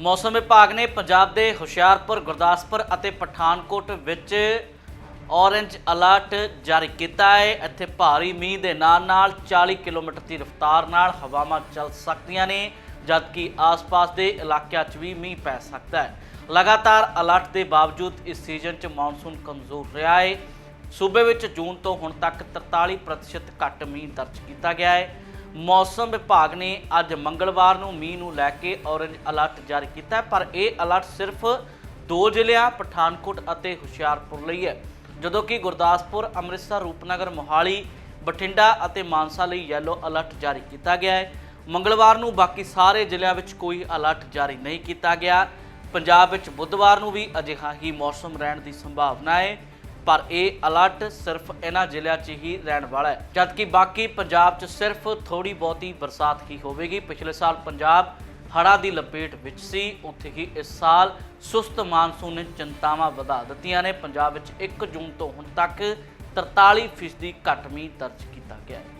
ਮੌਸਮ ਵਿਭਾਗ ਨੇ ਪੰਜਾਬ ਦੇ ਹੁਸ਼ਿਆਰਪੁਰ, ਗੁਰਦਾਸਪੁਰ ਅਤੇ ਪਠਾਨਕੋਟ ਵਿੱਚ ਔਰੇਂਜ ਅਲਰਟ ਜਾਰੀ ਕੀਤਾ ਹੈ। ਇੱਥੇ ਭਾਰੀ ਮੀਂਹ ਦੇ ਨਾਲ ਨਾਲ 40 ਕਿਲੋਮੀਟਰ ਦੀ ਰਫ਼ਤਾਰ ਨਾਲ ਹਵਾਵਾਂ ਚੱਲ ਸਕਦੀਆਂ ਨੇ, ਜਦਕਿ ਆਸ-ਪਾਸ ਦੇ ਇਲਾਕਿਆਂ 'ਚ ਵੀ ਮੀਂਹ ਪੈ ਸਕਦਾ ਹੈ। ਲਗਾਤਾਰ ਅਲਰਟ ਦੇ ਬਾਵਜੂਦ ਇਸ ਸੀਜ਼ਨ 'ਚ ਮੌਨਸੂਨ ਕਮਜ਼ੋਰ ਰਿਹਾ ਹੈ। ਸੂਬੇ ਵਿੱਚ ਜੂਨ ਤੋਂ ਹੁਣ ਤੱਕ 43% ਘੱਟ ਮੀਂਹ ਦਰਜ ਕੀਤਾ ਗਿਆ ਹੈ। ਮੌਸਮ ਵਿਭਾਗ ਨੇ ਅੱਜ ਮੰਗਲਵਾਰ ਨੂੰ ਮੀਂਹ ਨੂੰ ਲੈ ਕੇ ਔਰੇਂਜ ਅਲਰਟ ਜਾਰੀ ਕੀਤਾ ਪਰ ਇਹ ਅਲਰਟ ਸਿਰਫ ਦੋ ਜ਼ਿਲ੍ਹਿਆਂ, ਪਠਾਨਕੋਟ ਅਤੇ ਹੁਸ਼ਿਆਰਪੁਰ ਲਈ ਹੈ। ਜਦੋਂ ਕਿ ਗੁਰਦਾਸਪੁਰ, ਅੰਮ੍ਰਿਤਸਰ, ਰੂਪਨਗਰ, ਮੋਹਾਲੀ, ਬਠਿੰਡਾ ਅਤੇ ਮਾਨਸਾ ਲਈ ਯੈਲੋ ਅਲਰਟ ਜਾਰੀ ਕੀਤਾ ਗਿਆ ਹੈ। ਮੰਗਲਵਾਰ ਨੂੰ ਬਾਕੀ ਸਾਰੇ ਜ਼ਿਲ੍ਹਿਆਂ ਵਿੱਚ ਕੋਈ ਅਲਰਟ ਜਾਰੀ ਨਹੀਂ ਕੀਤਾ ਗਿਆ। ਪੰਜਾਬ ਵਿੱਚ ਬੁੱਧਵਾਰ ਨੂੰ ਵੀ ਅਜਿਹਾ ਹੀ ਮੌਸਮ ਰਹਿਣ ਦੀ ਸੰਭਾਵਨਾ ਹੈ। ਪਰ ਇਹ ਅਲਰਟ ਸਿਰਫ ਇਹਨਾਂ ਜ਼ਿਲ੍ਹਿਆਂ 'ਚ ਹੀ ਰਹਿਣ ਵਾਲਾ ਹੈ। ਜਦਕਿ ਬਾਕੀ ਪੰਜਾਬ 'ਚ ਸਿਰਫ ਥੋੜੀ ਬਹੁਤੀ ਬਰਸਾਤ ਹੀ ਹੋਵੇਗੀ। ਪਿਛਲੇ ਸਾਲ ਪੰਜਾਬ ਹੜ੍ਹਾਂ ਦੀ ਲਪੇਟ ਵਿੱਚ ਸੀ। ਉੱਥੇ ਹੀ ਇਸ ਸਾਲ ਸੁਸਤ ਮਾਨਸੂਨ ਨੇ ਚਿੰਤਾਵਾਂ ਵਧਾ ਦਿੱਤੀਆਂ ਨੇ। ਪੰਜਾਬ ਵਿੱਚ 1 ਜੂਨ ਤੋਂ ਹੁਣ ਤੱਕ 43% ਘੱਟ ਮੀਂਹ ਦਰਜ ਕੀਤਾ ਗਿਆ ਹੈ।